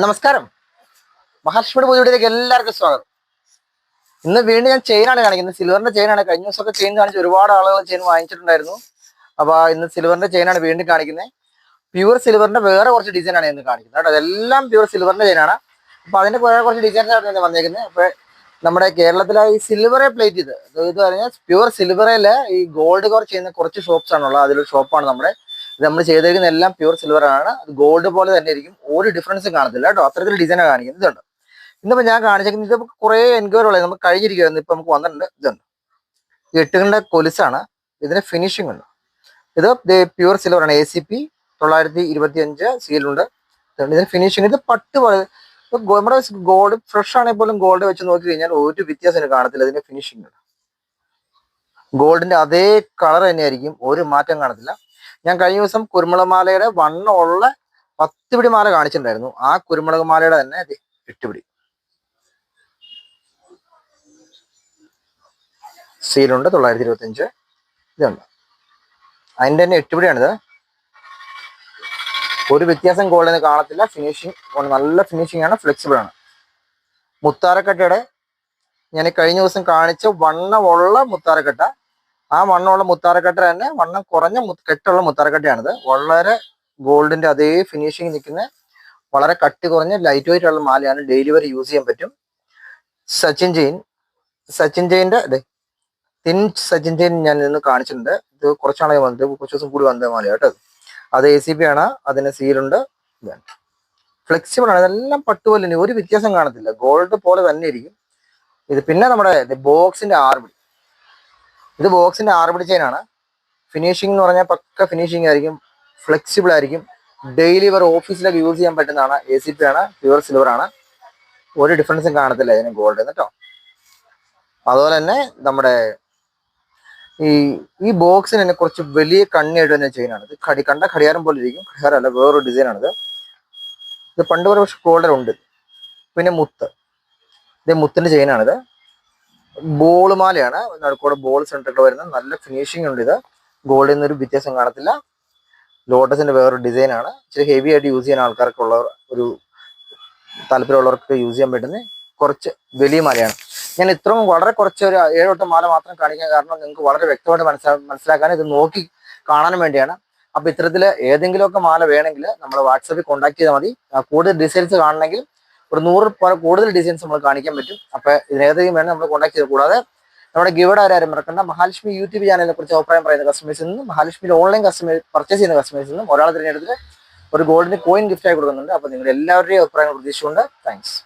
നമസ്കാരം. മഹാലക്ഷ്മിയുടെ പൂജയിലേക്ക് എല്ലാവർക്കും സ്വാഗതം. ഇന്ന് വീണ്ടും ഞാൻ ചെയിനാണ് കാണിക്കുന്നത്. സിൽവറിന്റെ ചെയിനാണ് കഴിഞ്ഞ ദിവസമൊക്കെ ചെയിൻ കാണിച്ച് ഒരുപാട് ആളുകൾ ചെയിൻ വാങ്ങിച്ചിട്ടുണ്ടായിരുന്നു. അപ്പൊ ഇന്ന് സിൽവറിന്റെ ചെയിനാണ് വീണ്ടും കാണിക്കുന്നത്. പ്യൂർ സിൽവറിന്റെ വേറെ കുറച്ച് ഡിസൈനാണ് ഇന്ന് കാണിക്കുന്നത്. കേട്ടോ അതെല്ലാം പ്യൂർ സിൽവറിന്റെ ചെയിനാണ് അപ്പൊ അതിന്റെ വേറെ കുറച്ച് ഡിസൈൻസ് ഇന്ന് വന്നേക്കുന്നത്. അപ്പൊ നമ്മുടെ കേരളത്തിലെ ഈ സിൽവറെ പ്ലേറ്റ് ചെയ്ത് ഇത് പറഞ്ഞാൽ പ്യൂർ സിൽവറിൽ ഈ ഗോൾഡ് കവർ ചെയ്യുന്ന കുറച്ച് ഷോപ്സ് ആണുള്ളത്. അതിലൊരു ഷോപ്പാണ് നമ്മുടെ ഇത് നമ്മൾ ചെയ്തിരിക്കുന്ന എല്ലാം പ്യൂർ സിൽവർ ആണ്. അത് ഗോൾഡ് പോലെ തന്നെ ഇരിക്കും. ഒരു ഡിഫറൻസും കാണത്തില്ല കേട്ടോ. അത്തരത്തിൽ ഡിസൈനാണ് കാണിക്കുന്നത്. ഇതുണ്ട്. ഇന്നിപ്പോൾ ഞാൻ കാണിച്ചിരിക്കുന്നത് ഇത് കുറേ എൻക്വയറി ഉള്ളത് നമുക്ക് കഴിഞ്ഞിരിക്കുകയായിരുന്നു ഇപ്പം നമുക്ക് വന്നിട്ടുണ്ട്. ഇതുണ്ട്. എട്ടുകളുടെ കൊലുസാണ് ഇതിന് ഫിനിഷിംഗ് ഉണ്ട്. ഇത് പ്യൂർ സിൽവർ ആണ്. എ സി പി തൊള്ളായിരത്തി ഇരുപത്തി അഞ്ച് സീലുണ്ട്. ഇതിന് ഫിനിഷിംഗ് ഇത് പട്ട് പോലെ. നമ്മുടെ ഗോൾഡ് ഫ്രഷ് ആണെങ്കിൽ പോലും ഗോൾഡ് വെച്ച് നോക്കി കഴിഞ്ഞാൽ ഒരു വ്യത്യാസം കാണത്തില്ല. ഇതിന്റെ ഫിനിഷിംഗ് ഗോൾഡിന്റെ അതേ കളർ തന്നെയായിരിക്കും. ഒരു മാറ്റം കാണത്തില്ല. ഞാൻ കഴിഞ്ഞ ദിവസം കുരുമുളക് വണ്ണമുള്ള പത്ത് പിടി മാല കാണിച്ചിട്ടുണ്ടായിരുന്നു. ആ കുരുമുളക് മാലയുടെ തന്നെ എട്ട് പിടി. സീലുണ്ട് തൊള്ളായിരത്തി ഇരുപത്തി അഞ്ച് ഇതുണ്ട്. അതിന്റെ തന്നെ എട്ട് പിടിയാണിത്. ഒരു വ്യത്യാസം ഗോൾഡിന് കാണത്തില്ല. ഫിനിഷിങ് നല്ല ഫിനിഷിംഗ് ആണ് ഫ്ലെക്സിബിൾ ആണ്. മുത്താരക്കട്ടയുടെ ഞാൻ കഴിഞ്ഞ ദിവസം കാണിച്ച വണ്ണമുള്ള മുത്താരക്കട്ട ആ വണ്ണമുള്ള മുത്താരക്കട്ട തന്നെ വണ്ണം കുറഞ്ഞ കെട്ടുള്ള മുത്താരക്കട്ടയാണിത്. വളരെ ഗോൾഡിന്റെ അതേ ഫിനിഷിങ് നിൽക്കുന്ന വളരെ കട്ടി കുറഞ്ഞ ലൈറ്റ് വെയിറ്റ് ഉള്ള മാലയാണ് ഡെയിലി വരെ യൂസ് ചെയ്യാൻ പറ്റും. സച്ചിൻ ജെയിൻ സച്ചിൻ ജെയിന്റെ അതെ തിൻ സച്ചിൻ ജെയിൻ ഞാൻ ഇന്ന് കാണിച്ചിട്ടുണ്ട്. ഇത് കുറച്ചാളെ വന്നത് കുറച്ച് ദിവസം കൂടി വന്ന മാല കേട്ടോ അത് എ സി പി ആണ് അതിന് സീലുണ്ട് ഫ്ലെക്സിബിൾ ആണ് ഇതെല്ലാം പട്ടുപോലെ ഒരു വ്യത്യാസം കാണത്തില്ല. ഗോൾഡ് പോലെ തന്നെ ഇരിക്കും. ഇത് പിന്നെ നമ്മുടെ ബോക്സിന്റെ ആർബിടി ഇത് ബോക്സിന്റെ ആറ് ചെയിൻ ആണ്. ഫിനിഷിംഗ് എന്ന് പറഞ്ഞാൽ പക്ക ഫിനിഷിംഗ് ആയിരിക്കും. ഫ്ലെക്സിബിൾ ആയിരിക്കും. ഡെയിലി ഇവർ ഓഫീസിലൊക്കെ യൂസ് ചെയ്യാൻ പറ്റുന്നതാണ്. എ സി പി ആണ്. പ്യുവർ സിൽവർ ആണ്. ഒരു ഡിഫറൻസും കാണത്തില്ല ഇതിന് ഗോൾഡ് കേട്ടോ അതുപോലെ തന്നെ നമ്മുടെ ഈ ഈ ബോക്സിന് തന്നെ കുറച്ച് വലിയ കണ്ണിയായിട്ട് തന്നെ ചെയിനാണ് ഇത് കടി കണ്ട ഘടിയാരം പോലെ ഇരിക്കും. ഘടിയാരം അല്ല വേറൊരു ഡിസൈൻ ആണിത് ഇത്. പണ്ട് പക്ഷെ ഗോൾഡൻ ഉണ്ട്. പിന്നെ മുത്ത്. ഇത് മുത്തിന്റെ ചെയിനാണിത് ബോൾ മാലയാണ്. നടുക്കൂടെ ബോൾ സെന്ററിൽ വരുന്ന നല്ല ഫിനിഷിംഗ് ഉണ്ട് ഇത്. ഗോൾഡിൽ നിന്നൊരു വ്യത്യാസം കാണത്തില്ല. ലോട്ടസിന്റെ വേറൊരു ഡിസൈൻ ആണ്. ഇച്ചിരി ഹെവി ആയിട്ട് യൂസ് ചെയ്യാൻ ആൾക്കാർക്കുള്ള ഒരു താല്പര്യമുള്ളവർക്ക് യൂസ് ചെയ്യാൻ പറ്റുന്ന കുറച്ച് വലിയ മാലയാണ്. ഞാൻ ഇത്രയും വളരെ കുറച്ച് ഒരു ഏഴോട്ട് മാല മാത്രം കാണിക്കാൻ കാരണം നിങ്ങൾക്ക് വളരെ വ്യക്തമായിട്ട് മനസ്സിലാ മനസ്സിലാക്കാൻ ഇത് നോക്കി കാണാനും വേണ്ടിയാണ്. അപ്പൊ ഇത്തരത്തിൽ ഏതെങ്കിലുമൊക്കെ മാല വേണമെങ്കിൽ നമ്മൾ വാട്സാപ്പിൽ കോൺടാക്ട് ചെയ്താൽ മതി. കൂടുതൽ ഡിസൈൻസ് കാണണമെങ്കിൽ ഒരു നൂറ് പോലെ കൂടുതൽ ഡിസൈൻസ് നമ്മൾ കാണിക്കാൻ പറ്റും. അപ്പൊ ഇതിനേതെങ്കിലും വേണം നമ്മൾ കോൺടാക്ട് ചെയ്ത്. കൂടാതെ നമ്മുടെ ഗിവഡ് ആരും മറക്കണ്ട. മഹാലക്ഷ്മി യൂട്യൂബ് ചാനലിനെ കുറിച്ച് അഭിപ്രായം പറയുന്ന കസ്റ്റമേഴ്സിൽ നിന്നും മഹാലക്ഷ്മിയിൽ ഓൺലൈൻ കസ്റ്റമേഴ്സ് പർച്ചേസ് ചെയ്യുന്ന കസ്റ്റമേഴ്സിൽ നിന്നും ഒരാൾ തിരഞ്ഞെടുത്തിട്ട് ഒരു ഗോൾഡിന് കോയിൻ ഗിഫ്റ്റായി കൊടുക്കുന്നുണ്ട്. അപ്പോൾ നിങ്ങൾ എല്ലാവരുടെയും അഭിപ്രായങ്ങൾ പ്രതീക്ഷിച്ചുകൊണ്ട് താങ്ക്സ്